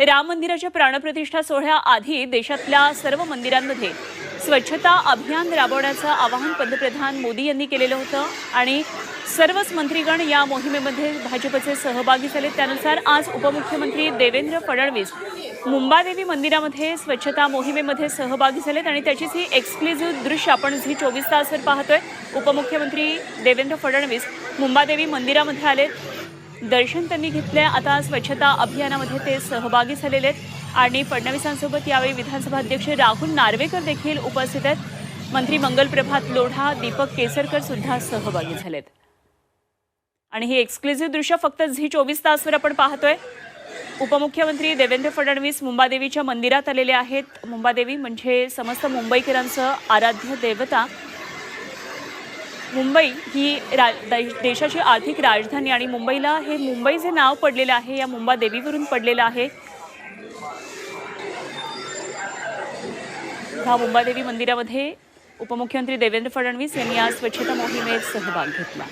राम मंदिराच्या प्राणप्रतिष्ठा सोहळ्याआधी देशातल्या सर्व मंदिरांमध्ये स्वच्छता अभियान राबवण्याचं आवाहन पंतप्रधान मोदी यांनी केलेलं होतं आणि सर्वच मंत्रीगण या मोहिमेमध्ये भाजपचे सहभागी झाले त्यानुसार आज उपमुख्यमंत्री देवेंद्र फडणवीस मुंबादेवी मंदिरामध्ये स्वच्छता मोहिमेमध्ये सहभागी झालेत आणि त्याचीच ही एक्सक्लुझिव्ह दृश्य आपण झी चोवीस तासवर पाहतोय. उपमुख्यमंत्री देवेंद्र फडणवीस मुंबादेवी मंदिरामध्ये आलेत. दर्शन त्यांनी घेतले आता स्वच्छता अभियानामध्ये ते सहभागी झालेले आहेत. आणि फडणवीसांसोबत यावेळी विधानसभा अध्यक्ष राहुल नार्वेकर देखील उपस्थित आहेत. मंत्री मंगलप्रभात लोढा दीपक केसरकर सुद्धा सहभागी झालेत. आणि ही एक्सक्लुझिव्ह दृश्य फक्त झी चोवीस तासवर आपण पाहतोय. उपमुख्यमंत्री देवेंद्र फडणवीस मुंबादेवीच्या मंदिरात आलेले आहेत. मुंबादेवी म्हणजे समस्त मुंबईकरांचं आराध्य देवता. मुंबई ही रा देशाची आर्थिक राजधानी आणि मुंबईला हे मुंबई जे नाव पडलेलं आहे या मुंबा देवीवरून पडलेलं आहे. ह्या मुंबादेवी मंदिरामध्ये उपमुख्यमंत्री देवेंद्र फडणवीस यांनी आज स्वच्छता मोहिमेत सहभाग घेतला.